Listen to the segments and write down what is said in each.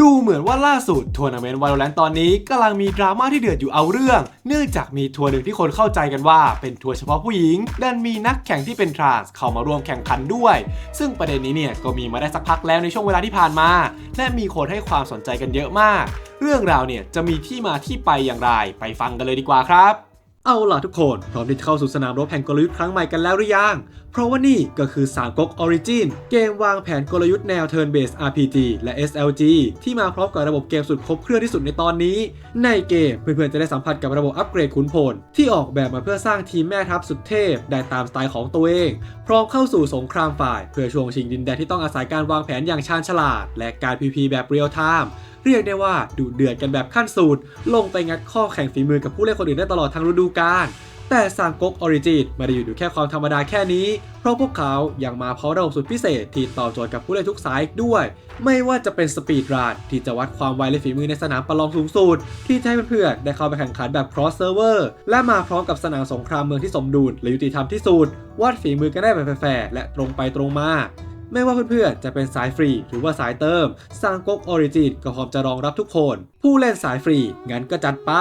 ดูเหมือนว่าล่าสุดทัวร์นาเมนต์ Valorant ตอนนี้กำลังมีดราม่าที่เดือดอยู่เอาเรื่อง เนื่องจากมีทัวร์หนึ่งที่คนเข้าใจกันว่าเป็นทัวร์เฉพาะผู้หญิงดันมีนักแข่งที่เป็นทรานส์เข้ามาร่วมแข่งขันด้วย ซึ่งประเด็นนี้เนี่ยก็มีมาได้สักพักแล้วในช่วงเวลาที่ผ่านมา และมีคนให้ความสนใจกันเยอะมาก เรื่องราวเนี่ยจะมีที่มาที่ไปอย่างไรไปฟังกันเลยดีกว่าครับ เอาล่ะทุกคน พร้อมที่จะเข้าสู่สนามรบแห่งกลยุทธ์ครั้งใหม่กันแล้วหรือยัง เพราะว่านี่ก็คือสามก๊ก Origin เกมวางแผนกลยุทธ์แนว Turn Based RPG และ SLG ที่มาพร้อมกับระบบเกมสุดครบเครื่องที่สุดในตอนนี้ ในเกมเพื่อนๆจะได้สัมผัสกับระบบอัปเกรดขุนพล ที่ออกแบบมาเพื่อสร้างทีมแม่ทัพสุดเทพ ได้ตามสไตล์ของตัวเอง พร้อมเข้าสู่สงครามฝ่าย เพื่อช่วงชิงดินแดนที่ต้องอาศัยการวางแผนอย่างชาญฉลาด และการ PVP แบบเรียลไทม์ เรียกได้ว่าดุเดือดกันแบบขั้นสุดลงไปงัดข้อแข่งฝีมือกับผู้เล่นคนอื่นได้ตลอดทั้งฤดูกาลแต่สามก๊กออริจินไม่ได้อยู่ดูแค่ความธรรมดาแค่นี้ เพราะพวกเขายังมาพร้อมระบบสุดพิเศษ ที่ตอบโจทย์กับผู้เล่นทุกสายด้วย ไม่ว่าจะเป็นสปีดรันที่จะวัดความไวและฝีมือในสนามประลองสูงสุด ที่จะให้เพื่อนๆได้เข้าไปแข่งขันแบบ cross server และมาพร้อมกับสนามสงครามเมืองที่สมดุลและยุติธรรมที่สุดวัดฝีมือกันได้แบบแฟร์และตรงไปตรงมา ไม่ว่าเพื่อนๆ จะเป็นสายฟรีหรือว่าสายเติมสร้างก๊กออริจินก็พร้อมจะรองรับทุกคน ผู้เล่นสายฟรี งั้นก็จัดไป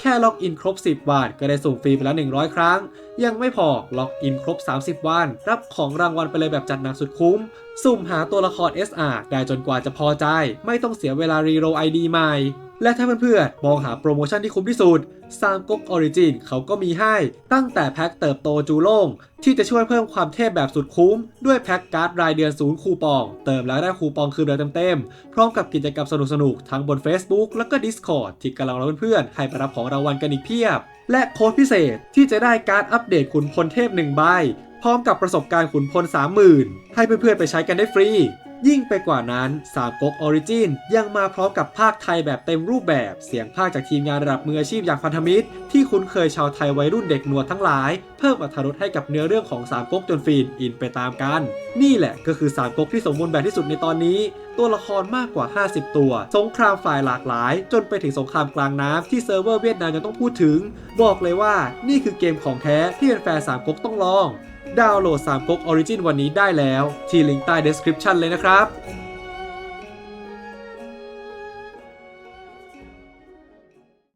แค่ล็อกอินครบ 10 วันก็ได้ส่งฟรีไปแล้ว 100 ครั้ง ยังไม่พอล็อกอินครบ 30 วัน รับของรางวัลไปเลยแบบจัดหนักสุดคุ้ม สุ่มหาตัวละคร SR ได้จนกว่าจะพอใจ ไม่ต้องเสียเวลารีโรไอดีใหม่ และถ้าเพื่อนๆ มองหาโปรโมชั่นที่คุ้มที่สุดซามก๊กออริจินเขาก็มีให้ ตั้งแต่แพ็คเติบโตจูโล่ง ที่จะช่วยเพิ่มความเทพแบบสุดคุ้ม ด้วยแพ็คการ์ดรายเดือนศูนย์คูปอง เติมแล้วได้คูปองคืนเดือนเต็มๆ พร้อมกับกิจกรรมสนุกๆ ทั้งบน Facebook แล้วก็ Discord ที่กำลังรอเพื่อนๆ ให้ไปรับของรางวัลกันอีกเพียบ และโค้ดพิเศษที่จะได้การ์ดอัปเดตขุนพลเทพ1ใบพร้อมกับประสบการณ์ขุนพล30,000 ให้เพื่อนๆไปใช้กันได้ฟรี ยิ่งไปกว่านั้นสามก๊กออริจินยังมาพร้อมกับภาคไทยแบบเต็มรูปแบบเสียงภาคจากทีมงานระดับมืออาชีพอย่างพันธมิตร ที่คุ้นเคยชาวไทยวัยรุ่นเด็กหนวดทั้งหลาย เพิ่มอรรถรสให้กับเนื้อเรื่องของสามก๊กจนฟีนอินไปตามกัน นี่แหละก็คือสามก๊กที่สมบูรณ์แบบที่สุดในตอนนี้ ตัวละครมากกว่า 50 ตัว สงครามฝ่ายหลากหลาย จนไปถึงสงครามกลางน้ำที่เซิร์ฟเวอร์เวียดนามยังต้องพูดถึง บอกเลยว่านี่คือเกมของแท้ที่แฟนๆสามก๊กต้องลอง ดาวน์โหลด3ก๊ก Origin วันนี้ได้แล้ว ที่ลิงก์ใต้ description เลยนะครับ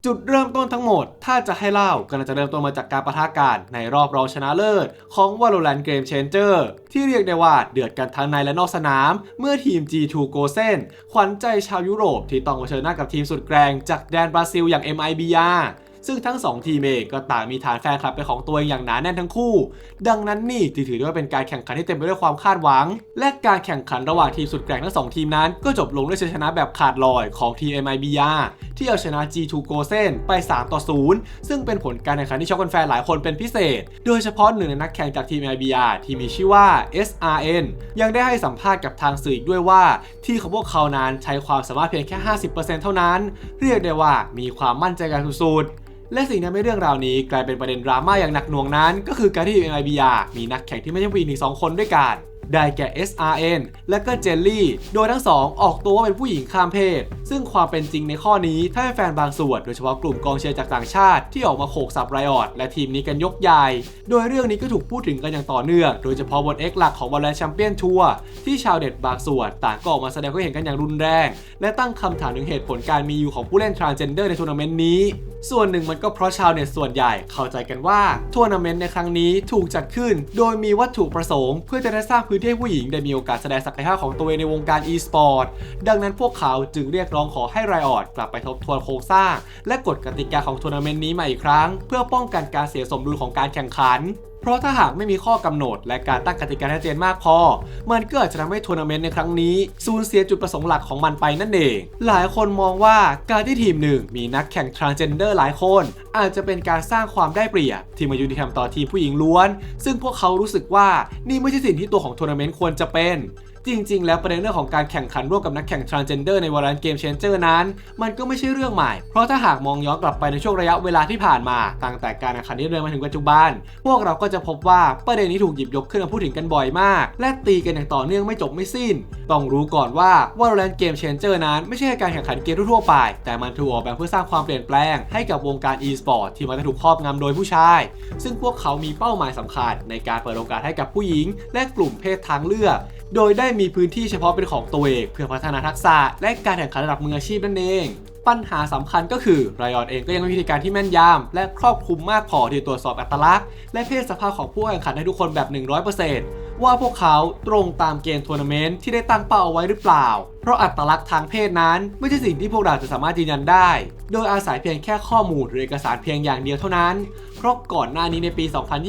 จุดเริ่มต้นทั้งหมด ถ้าจะให้เล่าก็น่าจะเริ่มต้นมาจากการประทะกันในรอบรองชนะเลิศ ของ Valorant Game Changer ที่เรียกได้ว่าเดือดกันทั้งในและนอกสนาม เมื่อทีม G2 g o s e n ขวัญใจชาวยุโรปที่ต้องเผชิญหน้ากับทีมสุดแกร่งจากแดนบราซิลอย่าง MIBR ซึ่งทั้ง 2 ทีมเองก็ต่างมีฐานแฟนคลับเป็นของตัวเองอย่างหนาแน่นทั้งคู่ ดังนั้นนี่ถือได้ว่าเป็นการแข่งขันที่เต็มไปด้วยความคาดหวัง และการแข่งขันระหว่างทีมสุดแกร่งทั้งสองทีมนั้น ก็จบลงด้วยชัยชนะแบบขาดลอยของทีม MIBR ที่เอาชนะ G2 g o s e n ไป 3 ต่อ 0 ซึ่งเป็นผลการแข่งขันที่ช็อกแฟนหลายคนเป็นพิเศษ โดยเฉพาะหนึ่งในนักแข่งจากทีม MIBR ที่มีชื่อว่า SRN ยังได้ให้สัมภาษณ์กับทางสื่ออีกด้วยว่า ที่ของพวกเขานั้นใช้ความสามารถเพียงแค่ 50%เท่านั้น เรียกได้ว่ามีความมั่นใจกันสุดๆ และสิ่งที่ทำให้เรื่องราวนี้กลายเป็นประเด็นดราม่าอย่างหนักหน่วงนั้น ก็คือการที่ MIBR มีนักแข่งที่ไม่ใช่ผู้หญิงถึง2คนด้วยกัน ได้แก่ SRN และก็เจลลี่ โดยทั้งสองออกตัวว่าเป็นผู้หญิงข้ามเพศ ซึ่งความเป็นจริงในข้อนี้ถ้าให้แฟนบางส่วน โดยเฉพาะกลุ่มกองเชียร์จากต่างชาติที่ออกมาโขกสับไรออดและทีมนี้กันยกใหญ่ โดยเรื่องนี้ก็ถูกพูดถึงกันอย่างต่อเนื่อง โดยเฉพาะบน X หลักของ Valorant Champion Tour ที่ชาวเด็ดบางส่วนต่างก็ออกมาแสดงความเห็นกันอย่างรุนแรง และตั้งคำถามถึงเหตุผลการมีอยู่ของผู้เล่น transgender ในทัวร์นาเมนต์นี้ส่วนหนึ่งมันก็เพราะชาวเน็ตส่วนใหญ่เข้าใจกันว่าทัวร์นาเมนต์ในครั้งนี้ถูกจัดขึ้น โดยมีวัตถุประสงค์เพื่อจะได้สร้างพืนที่ให้ผู้หญิงได้มีโอกาสแสดงศักยภาพของตัวเองในวงการ e-sport ดังนั้นพวกเขาจึงเรียกร้องขอให้ไรออดกลับไปทบทวนโครงสร้าง และกฎกติกาของทัวร์นาเมนต์นี้ใหม่อีกครั้ง เพื่อป้องกันการเสียสมดุลของการแข่งขัน เพราะถ้าหากไม่มีข้อกำหนด และการตั้งกติกาชัดเจนมากพอ มันก็อาจจะทำให้ทัวร์นาเมนต์ในครั้งนี้สูญเสียจุดประสงค์หลักของมันไปนั่นเอง หลายคนมองว่าการที่ทีมหนึ่งมีนักแข่ง transgender หลายคน อาจจะเป็นการสร้างความได้เปรียบ ที่มายุติธรรมต่อทีมผู้หญิงล้วน ซึ่งพวกเขารู้สึกว่านี่ไม่ใช่สิ่งที่ตัวของทัวร์นาเมนต์ควรจะเป็น จริง ๆ แล้วประเด็นเรื่องของการแข่งขันร่วมกับนักแข่ง transgender ใน Valorant Game Changer นั้น มันก็ไม่ใช่เรื่องใหม่ เพราะถ้าหากมองย้อนกลับไปในช่วงระยะเวลาที่ผ่านมาตั้งแต่การแข่งขันนี้เรื่อยมาถึงปัจจุบัน พวกเราก็จะพบว่าประเด็นนี้ถูกหยิบยกขึ้นมาพูดถึงกันบ่อยมาก และตีกันอย่างต่อเนื่องไม่จบไม่สิ้น ต้องรู้ก่อนว่า Valorant Game Changer นั้นไม่ใช่การแข่งขันเกมทั่วไป แต่มันถูกออกแบบเพื่อสร้างความเปลี่ยนแปลงให้กับวงการ e-sport ที่มันจะถูกครอบงำโดยผู้ชาย ซึ่งพวกเขามีเป้าหมายสำคัญในการเปิดโอกาสให้กับผู้หญิง และกลุ่มเพศทางเลือก โดยได้มีพื้นที่เฉพาะเป็นของตัวเองเพื่อพัฒนาทักษะและการแข่งขันระดับมืออาชีพนั่นเอง ปัญหาสำคัญก็คือไรออนเองก็ยังมีวิธีการที่แม่นยำและครอบคลุมมากพอที่ตรวจสอบอัตลักษณ์ และเพศสภาพของผู้แข่งขันให้ทุกคนแบบ 100% ว่าพวกเขาตรงตามเกณฑ์ทัวร์นาเมนต์ที่ได้ตั้งเป้าเอาไว้หรือเปล่า เพราะอัตลักษณ์ทางเพศนั้น ไม่ใช่สิ่งที่พวกเราจะสามารถยืนยันได้ โดยอาศัยเพียงแค่ข้อมูลหรือเอกสารเพียงอย่างเดียวเท่านั้น เพราะก่อนหน้านี้ในปี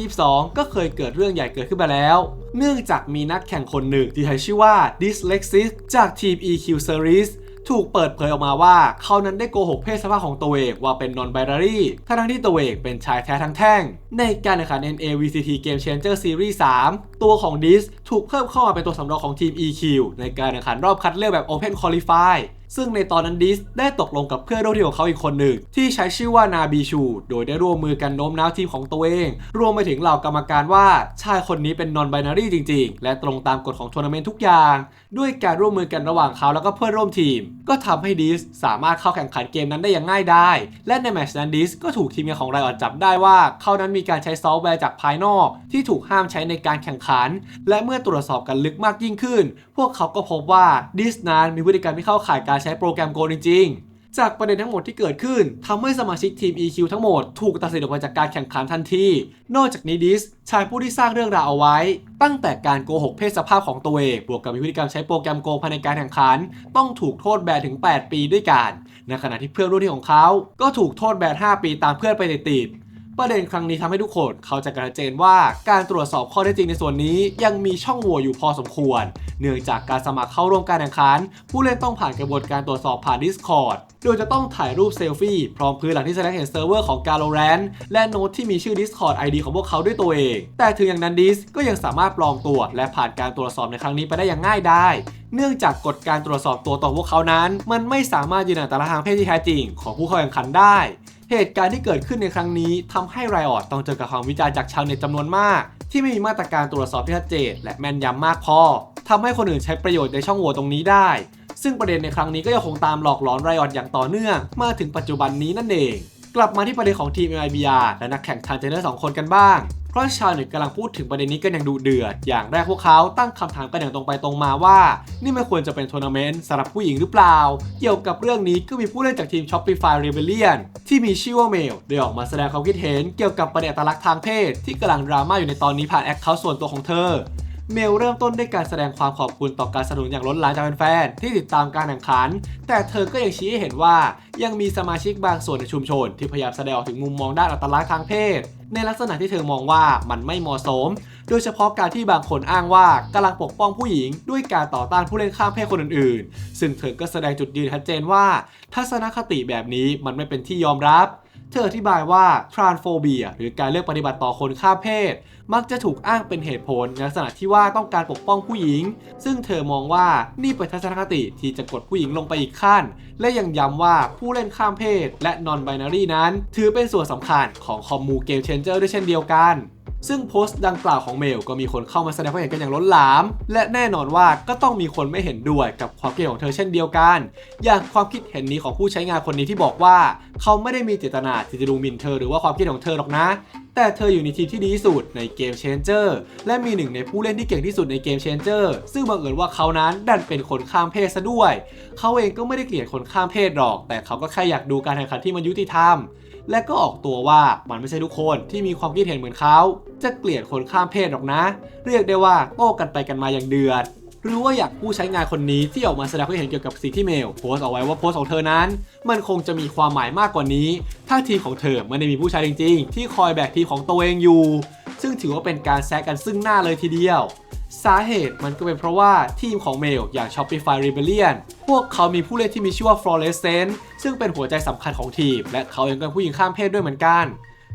2022 ก็เคยเกิดเรื่องใหญ่เกิดขึ้นมาแล้ว เนื่องจากมีนักแข่งคนหนึ่งที่ใช้ชื่อว่า Dyslexis จากทีม EQ Series ถูกเปิดเผยออกมาว่าเขานั้นได้โกหกเพศสภาพของตัวเองว่าเป็น non binary ทั้งที่ตัวเองเป็นชายแท้ทั้งแท่ง ในการแข่งขัน NAVCT Game Changer Series 3ตัวของ Dis ถูกเพิ่มเข้ามาเป็นตัวสำรองของทีม EQ ในการแข่งขันรอบคัดเลือกแบบ Open Qualify ซึ่งในตอนนั้นดิสได้ตกลงกับเพื่อนร่วมทีมของเขาอีกคนหนึ่ง ที่ใช้ชื่อว่านาบีชู โดยได้ร่วมมือกันโน้มน้าวทีมของตัวเอง รวมไปถึงเหล่ากรรมการว่าชายคนนี้เป็นนอนไบนารีจริง ๆ และตรงตามกฎของทัวร์นาเมนต์ทุกอย่าง ด้วยการร่วมมือกันระหว่างเขาแล้วก็เพื่อนร่วมทีม ก็ทำให้ดิสสามารถเข้าแข่งขันเกมนั้นได้อย่างง่ายไดายและในแมตช์นั้นดิสก็ถูกทีมงานของไรออนจับได้ว่าเขานั้นมีการใช้ซอฟต์แวร์จากภายนอก ที่ถูกห้ามใช้ในการแข่งขันและเมื่อตรวจสอบกันลึกมากยิ่งขึ้น พวกเขาก็พบว่าดิสนั้นมีพฤติกรรมที่เข้าข่ายการใช้โปรแกรมโกงจริงๆ จากประเด็นทั้งหมดที่เกิดขึ้นทำให้สมาชิกทีม EQ ทั้งหมดถูกตัดสินออกมาจากการแข่งขันทันที นอกจากนี้ดิสชายผู้ที่สร้างเรื่องราวเอาไว้ ตั้งแต่การโกหกเพศสภาพของตัวเองบวกกับมีพฤติกรรมใช้โปรแกรมโกงภายในการแข่งขัน ต้องถูกโทษแบนถึง 8 ปีด้วยกันในขณะที่เพื่อนร่วมทีมของเขา ก็ถูกโทษแบน5ปีตามเพื่อนไปติดๆ ประเด็นครั้งนี้ทำให้ทุกคนเข้าใจกันชัดเจนว่าการตรวจสอบข้อเท็จจริงในส่วนนี้ ยังมีช่องโหว่อยู่พอสมควร เนื่องจากการสมัครเข้าร่วมการแข่งขัน ผู้เล่นต้องผ่านกระบวนการตรวจสอบผ่าน Discord โดยจะต้องถ่ายรูปเซลฟี่พร้อมพื้นหลังที่แสดงเห็นเซิร์ฟเวอร์ของ g a l o r a n และโน้ตที่มีชื่อ Discord ID ของพวกเขาด้วยตัวเอง แต่ถึงอย่างนั้นดิสก็ยังสามารถปลอมตัว และผ่านการตรวจสอบในครั้งนี้ไปได้อย่างง่ายได้เนื่องจากกฎการตรวจสอบตัวตนขอพวกเขานั้น มันไม่สามารถยืนยันแต่ละทางเพศที่แท้จริงของผู้เข้าแข่งขันได้ เหตุการณ์ที่เกิดขึ้นในครั้งนี้ทำให้ไรออดต้องเจอกับความวิจารณ์จากชาวเน็ตจำนวนมาก ที่ไม่มีมาตรการตรวจสอบที่ชัดเจนและแม่นยำมากพอทำให้คนอื่นใช้ประโยชน์ในช่องโหว่ตรงนี้ได้ ซึ่งประเด็นในครั้งนี้ก็ยังคงตามหลอกหลอนไรออดอย่างต่อเนื่องมาถึงปัจจุบันนี้นั่นเอง กลับมาที่ประเด็นของทีม MIBR และนักแข่งทางเจนเนอร์สองคนกันบ้าง ราะชาวเน็ตกำลังพูดถึงประเด็นนี้กันอย่างดุเดือด อย่างแรกพวกเขาตั้งคำถามกันอย่างตรงไปตรงมาว่า นี่ไม่ควรจะเป็นทัวร์นาเมนต์สำหรับผู้หญิงหรือเปล่า เกี่ยวกับเรื่องนี้ก็มีผู้เล่นจากทีม Shopify Rebellion ที่มีชื่อว่าเมลได้ออกมาแสดงความคิดเห็นเกี่ยวกับประเด็นอัตลักษณ์ทางเพศ ที่กำลังดราม่าอยู่ในตอนนี้ผ่านแอคเคาท์ส่วนตัวของเธอ เมลเริ่มต้นด้วยการแสดงความขอบคุณต่อการสนับสนุนอย่างล้นหลามจากแฟนๆที่ติดตามการแข่งขัน แต่เธอก็ยังชี้ให้เห็นว่า ยังมีสมาชิกบางส่วนในชุมชน ที่พยายามแสดงออกถึงมุมมองด้านอัตลักษณ์ทางเพศ ในลักษณะที่เธอมองว่ามันไม่เหมาะสม โดยเฉพาะการที่บางคนอ้างว่ากำลังปกป้องผู้หญิง ด้วยการต่อต้านผู้เล่นข้ามเพศคนอื่นๆ ซึ่งเธอก็แสดงจุดยืนชัดเจนว่า ทัศนคติแบบนี้มันไม่เป็นที่ยอมรับ ธออธิบายว่า transphobia หรือการเลือกปฏิบัติต่อคนข้ามเพศ มักจะถูกอ้างเป็นเหตุผลในลักษณะที่ว่าต้องการปกป้องผู้หญิง ซึ่งเธอมองว่านี่เป็นทัศนคติที่จะกดผู้หญิงลงไปอีกขั้น และยังย้ำว่าผู้เล่นข้ามเพศ และนอนไบนารีนั้น ถือเป็นส่วนสำคัญของคอมมูเกมเชนเจอร์ด้วยเช่นเดียวกัน ซึ่งโพสต์ดังกล่าวของเมลก็มีคนเข้ามาแสดงความเห็นกันอย่างล้นหลาม และแน่นอนว่าก็ต้องมีคนไม่เห็นด้วยกับความคิดของเธอเช่นเดียวกัน อย่างความคิดเห็นนี้ของผู้ใช้งานคนนี้ที่บอกว่า เขาไม่ได้มีเจตนาที่จะดูหมิ่นเธอหรือว่าความคิดของเธอหรอกนะ แต่เธออยู่ในทีมที่ดีที่สุดในเกม Changer และมีหนึ่งในผู้เล่นที่เก่งที่สุดในเกม Changer ซึ่งบังเอิญว่าเขานั้นดันเป็นคนข้ามเพศซะด้วย เขาเองก็ไม่ได้เกลียดคนข้ามเพศหรอก แต่เขาก็แค่อยากดูการแข่งขันที่มันยุติธรรม และก็ออกตัวว่ามันไม่ใช่ทุกคนที่มีความคิดเห็นเหมือนเขา จะเกลียดคนข้ามเพศหรอกนะ เรียกได้ว่าโต้กันไปกันมาอย่างเดือด หรือว่าอยากผู้ใช้งานคนนี้ที่ออกมาแสดงความเห็นเกี่ยวกับสิ่งที่เมลโพสต์เอาไว้ว่าโพสต์ของเธอนั้น มันคงจะมีความหมายมากกว่านี้ ถ้าทีมของเธอไม่ได้มีผู้ชายจริง ๆ ที่คอยแบกทีมของตัวเองอยู่ ซึ่งถือว่าเป็นการแซะกันซึ่งหน้าเลยทีเดียว สาเหตุมันก็เป็นเพราะว่าทีมของเมลอย่าง Shopify Rebellion พวกเขามีผู้เล่นที่มีชื่อว่า Fluorescent ซึ่งเป็นหัวใจสำคัญของทีม และเขาเองก็เป็นผู้หญิงข้ามเพศด้วยเหมือนกัน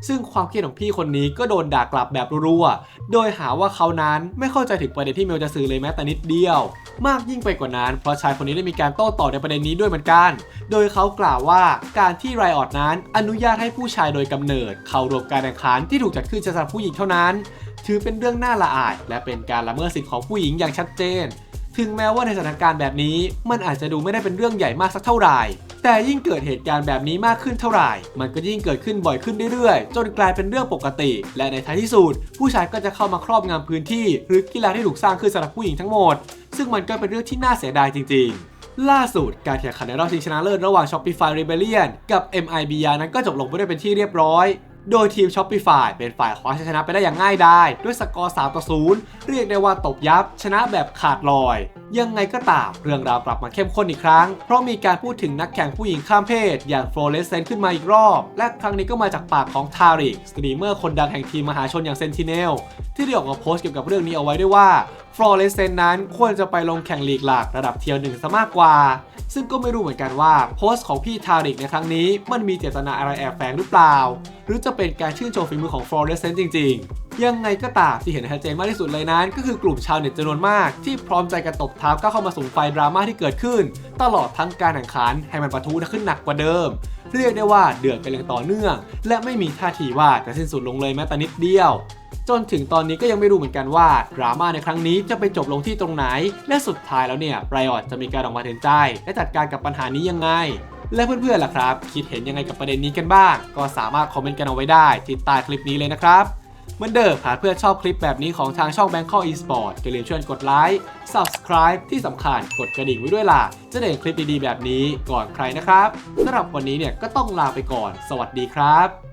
ซึ่งความเคิดของพี่คนนี้ก็โดนด่ากลับแบบรัวๆ โดยหาว่าเขานั้นไม่เข้าใจถึงประเด็นที่เมลจะสื่อเลยแม้แต่นิดเดียว มากยิ่งไปกว่านั้นเพราะชายคนนี้ได้มีการโต้ตอบในประเด็นนี้ด้วยเหมือนกัน โดยเขากล่าวว่าการที่ไรออดนั้นอนุญาตให้ผู้ชายโดยกำเนิด เข้าร่วมการแข่งขันที่ถูกจัดขึ้นสำหรับผู้หญิงเท่านั้น ถือเป็นเรื่องน่าละอาย และเป็นการละเมิดสิทธิของผู้หญิงอย่างชัดเจน ถึงแม้ว่าในสถานการณ์แบบนี้ มันอาจจะดูไม่ได้เป็นเรื่องใหญ่มากสักเท่าไหร่ แต่ยิ่งเกิดเหตุการณ์แบบนี้มากขึ้นเท่าไหร่ มันก็ยิ่งเกิดขึ้นบ่อยขึ้นเรื่อยๆ จนกลายเป็นเรื่องปกติ และในท้ายที่สุดผู้ชายก็จะเข้ามาครอบงำพื้นที่ หรือกีฬาที่ถูกสร้างขึ้นสำหรับผู้หญิงทั้งหมด ซึ่งมันก็เป็นเรื่องที่น่าเสียดายจริง ๆล่าสุดการแข่งขันในรอบชิงชนะเลิศระหว่าง Shopify Rebellion กับ MIBR นั้นก็จบลงไปด้วยเป็นที่เรียบร้อย โดยทีม Shopify เป็นฝ่ายคว้าชัยชนะไปได้อย่างง่ายดายด้วยสกอร์ 3 ต่อ 0 เรียกได้ว่าตบยับชนะแบบขาดลอย ยังไงก็ตามเรื่องราวกลับมาเข้มข้นอีกครั้ง เพราะมีการพูดถึงนักแข่งผู้หญิงข้ามเพศ อย่างโฟลเรสเซนขึ้นมาอีกรอบ และครั้งนี้ก็มาจากปากของทาริกสตรีมเมอร์คนดังแห่งทีมมหาชนอย่างเซนติเนลที่ได้ออกมาโพสต์เกี่ยวกับเรื่องนี้เอาไว้ด้วยว่า ฟลอเรสเซนนั้นควรจะไปลงแข่งลีกหลักระดับเทียร์หนึ่งซะมากกว่า ซึ่งก็ไม่รู้เหมือนกันว่าโพสต์ของพี่ทาริกในครั้งนี้ มันมีเจตนาอะไรแอบแฝงหรือเปล่า หรือจะเป็นการชื่นชมฝีมือของฟลอเรสเซนจริง ๆ ยังไงก็ตามที่เห็นชัดเจนมากที่สุดเลยนั้น ก็คือกลุ่มชาวเน็ตจำนวนมาก ที่พร้อมใจกันตบเท้าก้าเข้ามาสูงไฟดราม่าที่เกิดขึ้น ตลอดทั้งการแข่งขันให้มันปะทุขึ้นหนักกว่าเดิมเรียกได้ว่าเดือดกันอย่างต่อเนื่อง และไม่มีท่าทีว่าจะสิ้นสุดลงเลยแม้แต่นิดเดียว จนถึงตอนนี้ก็ยังไม่รู้เหมือนกันว่าดราม่าในครั้งนี้จะไปจบลงที่ตรงไหน และสุดท้ายแล้วเนี่ยไรออดจะมีการออกมาเห็นใจ และจัดการกับปัญหานี้ยังไงและเพื่อนๆล่ะครับ คิดเห็นยังไงกับประเด็นนี้กันบ้าง ก็สามารถคอมเมนต์กันเอาไว้ได้ที่ใต้คลิปนี้เลยนะครับเหมือนเดิมหากเพื่อนชอบคลิปแบบนี้ของทางช่อง Bangkok Esport ก็อย่าลืมช่วยกดไลค์ Subscribe ที่สำคัญกดกระดิ่งไว้ด้วยล่ะ จะได้เห็นคลิปดีๆแบบนี้ก่อนใครนะครับสำหรับวันนี้เนี่ยก็ต้องลาไปก่อน สวัสดีครับ